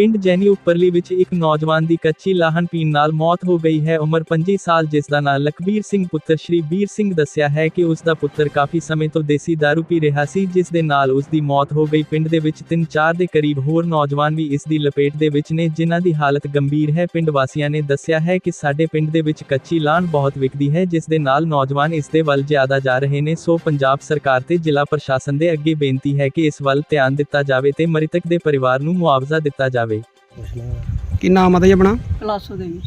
ਪਿੰਡ ਜੈਨੀ ਉੱਪਰਲੀ ਵਿੱਚ ਇੱਕ ਨੌਜਵਾਨ ਦੀ ਕੱਚੀ ਲਾਹਣ ਪੀਣ ਨਾਲ ਮੌਤ ਹੋ ਗਈ ਹੈ। ਉਮਰ 25 ਸਾਲ, ਜਿਸ ਦਾ ਨਾਂ ਲਖਬੀਰ ਸਿੰਘ ਪੁੱਤਰ ਸ਼੍ਰੀ ਬੀਰ ਸਿੰਘ ਦੱਸਿਆ ਹੈ ਕਿ ਉਸ ਦਾ ਪੁੱਤਰ ਕਾਫੀ ਸਮੇਂ ਤੋਂ ਦੇਸੀ ਦਾਰੂ ਪੀ ਰਿਹਾ ਸੀ, ਜਿਸ ਦੇ ਨਾਲ ਉਸ ਦੀ ਮੌਤ ਹੋ ਗਈ। ਪਿੰਡ ਦੇ ਵਿੱਚ 3-4 ਦੇ ਕਰੀਬ ਹੋਰ ਨੌਜਵਾਨ ਵੀ ਇਸ ਦੀ ਲਪੇਟ ਦੇ ਵਿੱਚ ਨੇ, ਜਿਨ੍ਹਾਂ ਦੀ ਹਾਲਤ ਗੰਭੀਰ ਹੈ। ਪਿੰਡ ਵਾਸੀਆਂ ਨੇ ਦੱਸਿਆ ਹੈ ਕਿ ਸਾਡੇ ਪਿੰਡ ਦੇ ਵਿੱਚ ਕੱਚੀ ਲਾਹਣ ਬਹੁਤ ਵਿਕਦੀ ਹੈ, ਜਿਸ ਦੇ ਨਾਲ ਨੌਜਵਾਨ ਇਸ ਦੇ ਵੱਲ ਜ਼ਿਆਦਾ ਜਾ ਰਹੇ ਨੇ। ਸੋ ਪੰਜਾਬ ਸਰਕਾਰ ਤੇ ਜ਼ਿਲ੍ਹਾ ਪ੍ਰਸ਼ਾਸਨ ਦੇ ਅੱਗੇ ਬੇਨਤੀ ਹੈ ਕਿ ਇਸ ਵੱਲ ਧਿਆਨ ਦਿੱਤਾ ਜਾਵੇ ਤੇ ਮ੍ਰਿਤਕ ਦੇ ਪਰਿਵਾਰ ਨੂੰ ਮੁਆਵਜ਼ਾ ਦਿੱਤਾ ਜਾਵੇ। ਕੀ ਨਾਮ ਆ ਜੀ ਆਪਣਾ? ਕਲਾਸੋ ਦੇ ਵੀ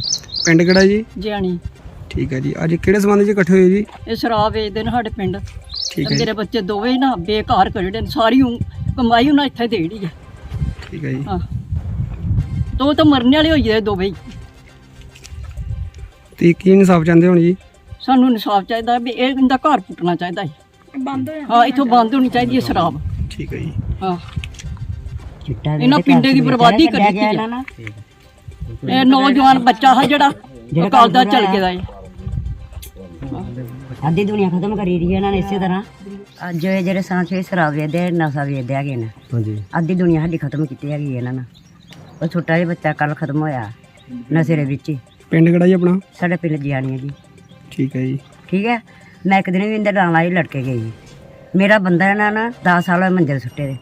ਪਿੰਡ ਕਿਹੜਾ ਜੀ? ਜਿਆਣੀ ਠੀਕ ਹੈ ਜੀ। ਅੱਜ ਕਿਹੜੇ ਸੰਬੰਧ 'ਚ ਇਕੱਠੇ ਹੋਏ ਜੀ? ਇਹ ਸ਼ਰਾਬ ਵੇਚਦੇ ਨੇ ਸਾਡੇ ਪਿੰਡ। ਠੀਕ ਹੈ ਜੀ। ਮੇਰੇ ਬੱਚੇ ਦੋਵੇਂ ਨਾ ਬੇਕਾਰ ਕਰਦੇ ਨੇ। ਸਾਰੀ ਉਂ- ਕਮਾਈ ਉਹਨਾਂ ਇੱਥੇ ਦੇੜੀ ਹੈ ਠੀਕ ਹੈ ਜੀ। ਹਾਂ। ਦੋ ਤਾਂ ਮਰਨ ਵਾਲੇ ਹੋਈ ਗਏ ਦੋਵੇਂ ਹੀ। ਤੇ ਕੀ ਇਨਸਾਫ ਚਾਹੁੰਦੇ ਹੁਣ ਜੀ? ਸਾਨੂੰ ਇਨਸਾਫ ਚਾਹੀਦਾ ਵੀ ਇਹ ਇਹਦਾ ਘਰ ਪੁੱਟਣਾ ਚਾਹੀਦਾ ਹੈ ਬੰਦ ਹਾਂ ਇੱਥੋਂ ਬੰਦ ਹੋਣੀ ਚਾਹੀਦੀ ਹੈ ਸ਼ਰਾਬ। ਠੀਕ ਹੈ ਜੀ। ਹਾਂ। ਇਹਨਾਂ ਪਿੰਡੇ ਦੀ ਬਰਬਾਦੀ ਕਰ ਦਿੱਤੀ ਹੈ ਇਹ ਨੌਜਵਾਨ ਬੱਚਾ ਹੈ ਜਿਹੜਾ ਅਕਾਲ ਦਾ ਚਲ ਗਿਆ ਹੈ। ਅੱਧੀ ਦੁਨੀਆ ਖਤਮ ਕਰੀ ਰਹੀ ਹੈ ਇਹਨਾਂ ਨੇ ਇਸੇ ਤਰ੍ਹਾਂ। ਅੱਜ ਇਹ ਜਿਹੜੇ ਸਾਂਝੇ ਸ਼ਰਾਬ ਵੇਚਦੇ ਆ, ਨਸ਼ਾ ਵੇਚਦੇ ਹੈਗੇ ਨੇ। ਹਾਂਜੀ। ਅੱਧੀ ਦੁਨੀਆ ਸਾਡੀ ਖਤਮ ਕੀਤੀ ਹੈਗੀ ਇਹਨਾਂ ਨੇ ਉਹ ਛੋਟਾ ਜਿਹਾ ਬੱਚਾ ਕੱਲ ਖਤਮ ਹੋਇਆ ਨਸ਼ੇ ਦੇ ਵਿੱਚ ਹੀ। ਪਿੰਡ ਕਿਹੜਾ ਜੀ ਆਪਣਾ? ਸਾਡੇ ਪਿੰਡ ਜਿਆਣੀ ਹੈ ਜੀ। ਠੀਕ ਹੈ ਜੀ। ਠੀਕ ਹੈ? ਮੈਂ ਇੱਕ ਦਿਨ ਵੀ ਇਹਦੇ ਨਾਲ ਆਈ ਲੜਕੇ ਗਈ। ਮੇਰਾ ਬੰਦਾ ਇਹਨਾਂ ਨਾ 10 ਸਾਲ ਹੋਏ ਮੰਜਲ ਸੁੱਟੇ ਦੇ।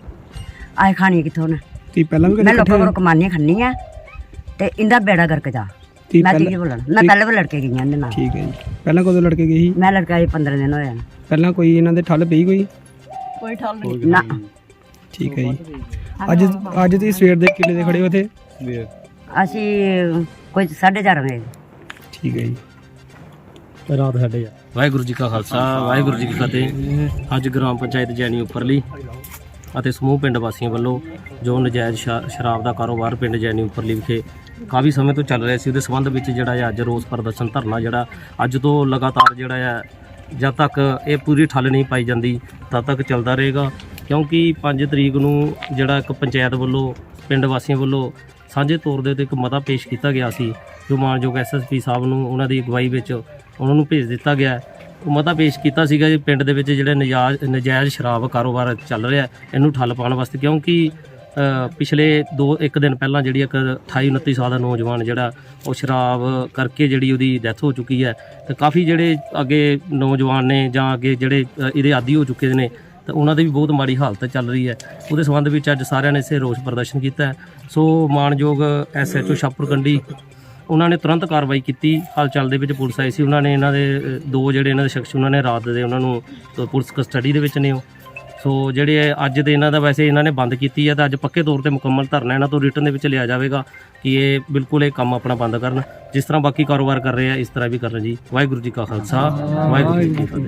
ਆਏ ਖਾਣੀ ਕਿੱਥੋਂ ਨਾ ਤੀ ਪਹਿਲਾਂ ਵੀ ਮੈਂ ਲੋਕਾਂ ਕੋਲ ਕਮਾਨੀਆਂ ਖੰਨੀ ਆ ਤੇ ਇਹਦਾ ਬੇੜਾ ਗਰਕ ਜਾ। ਤੀ ਮੈਂ ਕੀ ਬੋਲਣਾ ਮੈਂ ਪਹਿਲੇ ਵੀ ਲੜਕੇ ਗਈਆਂ ਇਹਦੇ ਨਾਲ। ਠੀਕ ਹੈ ਜੀ। ਪਹਿਲਾਂ ਕਦੋਂ ਲੜਕੇ ਗਏ ਸੀ? ਮੈਂ ਲੜਕਾ ਜੀ 15 ਦਿਨ ਹੋਇਆ। ਨਾ। ਪਹਿਲਾਂ ਕੋਈ ਇਹਨਾਂ ਦੇ ਠੱਲ ਪਈ ਕੋਈ? ਕੋਈ ਠੱਲ ਨਹੀਂ। ਨਾ। ਠੀਕ ਹੈ ਜੀ। ਅੱਜ ਅੱਜ ਤੁਸੀਂ ਸਵੇਰ ਦੇ ਕਿਲੇ ਦੇ ਖੜੇ ਹੋ ਇੱਥੇ ਅਸੀਂ ਕੋਈ 4:30 ਵਜੇ। ਠੀਕ ਹੈ ਜੀ। ਵਾਹਿਗੁਰੂ ਜੀ ਕਾ ਖਾਲਸਾ ਵਾਹਿਗੁਰੂ ਜੀ ਕੀ ਫਤਿਹ। ਅੱਜ ਗ੍ਰਾਮ ਪੰਚਾਇਤ ਜੈਨੀ ਉੱਪਰਲੀ। ਅਤੇ ਸਮੂਹ ਪਿੰਡ ਵਾਸੀਆਂ ਵੱਲੋਂ ਜੋ ਨਜਾਇਜ਼ ਸ਼ਾ- ਸ਼ਰਾਬ ਦਾ ਕਾਰੋਬਾਰ ਪਿੰਡ ਜੈਨੀ ਉੱਪਰਲੀ ਵਿਖੇ ਕਾਫੀ ਸਮੇਂ ਤੋਂ ਚੱਲ ਰਿਹਾ ਸੀ, ਉਹਦੇ ਸੰਬੰਧ ਵਿੱਚ ਜਿਹੜਾ ਹੈ ਅੱਜ ਰੋਸ ਪ੍ਰਦਰਸ਼ਨ ਧਰਨਾ ਜਿਹੜਾ ਅੱਜ ਤੋਂ ਲਗਾਤਾਰ ਜਿਹੜਾ ਹੈ, ਜਦ ਤੱਕ ਇਹ ਪੂਰੀ ਠੱਲ ਨਹੀਂ ਪਾਈ ਜਾਂਦੀ, ਤਦ ਤੱਕ ਚੱਲਦਾ ਰਹੇਗਾ ਕਿਉਂਕਿ 5 ਤਰੀਕ ਨੂੰ ਜਿਹੜਾ ਇੱਕ ਪੰਚਾਇਤ ਵੱਲੋਂ, ਪਿੰਡ ਵਾਸੀਆਂ ਵੱਲੋਂ ਸਾਂਝੇ ਤੌਰ ਦੇ ਉੱਤੇ ਇੱਕ ਮਤਾ ਪੇਸ਼ ਕੀਤਾ ਗਿਆ ਸੀ, ਜੋ ਮਾਨਯੋਗ ਐਸਐਸਪੀ ਸਾਹਿਬ ਨੂੰ ਉਹਨਾਂ ਦੀ ਅਗਵਾਈ ਵਿੱਚ ਉਹਨਾਂ ਨੂੰ ਭੇਜ ਦਿੱਤਾ ਗਿਆ ਹੈ। ਮਤਾ ਪੇਸ਼ ਕੀਤਾ ਸੀਗਾ ਜੀ ਪਿੰਡ ਦੇ ਵਿੱਚ ਜਿਹੜੇ ਨਜਾਇਜ਼ ਨਜਾਇਜ਼ ਸ਼ਰਾਬ ਕਾਰੋਬਾਰ ਚੱਲ ਰਿਹਾ ਇਹਨੂੰ ਠੱਲ ਪਾਉਣ ਵਾਸਤੇ ਕਿਉਂਕਿ ਪਿਛਲੇ 2 ਇੱਕ ਦਿਨ ਪਹਿਲਾਂ ਜਿਹੜੀ ਇੱਕ 28 29 ਸਾਲ ਦਾ ਨੌਜਵਾਨ ਜਿਹੜਾ ਉਹ ਸ਼ਰਾਬ ਕਰਕੇ ਜਿਹੜੀ ਉਹਦੀ ਡੈਥ ਹੋ ਚੁੱਕੀ ਹੈ ਤੇ ਕਾਫੀ ਜਿਹੜੇ ਅੱਗੇ ਨੌਜਵਾਨ ਨੇ ਜਾਂ ਅੱਗੇ ਜਿਹੜੇ ਅ, ਇਹਦੇ ਆਦੀ ਹੋ ਚੁੱਕੇ ਨੇ ਤਾਂ ਉਹਨਾਂ ਦੀ ਵੀ ਬਹੁਤ ਮਾੜੀ ਹਾਲਤ ਚੱਲ ਰਹੀ ਹੈ ਉਹਦੇ ਸੰਬੰਧ ਵਿੱਚ ਅੱਜ ਸਾਰਿਆਂ ਨੇ ਇਸੇ ਰੋਸ ਪ੍ਰਦਰਸ਼ਨ ਕੀਤਾ ਹੈ। ਸੋ ਮਾਨਯੋਗ ਐਸਐਚਓ ਸ਼ਾਹਪੁਰਕੰਡੀ ਉਹਨਾਂ ਨੇ ਤੁਰੰਤ ਕਾਰਵਾਈ ਕੀਤੀ। ਹਲਚਲ ਦੇ ਵਿੱਚ ਪੁਲਿਸ ਆਈ ਸੀ। ਉਹਨਾਂ ਨੇ ਇਹਨਾਂ ਦੇ ਦੋ ਜਿਹੜੇ ਇਹਨਾਂ ਦੇ ਸ਼ਖਸ ਉਹਨਾਂ ਨੇ ਰਾਤ ਦੇ ਉਹਨਾਂ ਨੂੰ ਪੁਲਿਸ ਕਸਟਡੀ ਦੇ ਵਿੱਚ ਨੇ ਉਹ। ਸੋ ਜਿਹੜੇ ਅੱਜ ਦੇ ਇਹਨਾਂ ਦਾ ਵੈਸੇ ਇਹਨਾਂ ਨੇ ਬੰਦ ਕੀਤੀ ਹੈ ਤਾਂ ਅੱਜ ਪੱਕੇ ਤੌਰ ਤੇ ਮੁਕੰਮਲ ਧਰਨਾ ਇਹਨਾਂ ਤੋਂ ਰਿਟਰਨ ਦੇ ਵਿੱਚ ਲਿਆ ਜਾਵੇਗਾ ਕਿ ਇਹ ਬਿਲਕੁਲ ਇਹ ਕੰਮ ਆਪਣਾ ਬੰਦ ਕਰਨ। ਜਿਸ ਤਰ੍ਹਾਂ ਬਾਕੀ ਕਾਰੋਬਾਰ ਕਰ ਰਹੇ ਆ, ਇਸ ਤਰ੍ਹਾਂ ਵੀ ਕਰਨ ਜੀ। ਵਾਹਿਗੁਰੂ ਜੀ ਕਾ ਖਾਲਸਾ, ਵਾਹਿਗੁਰੂ ਜੀ ਕੀ ਫਤਿਹ।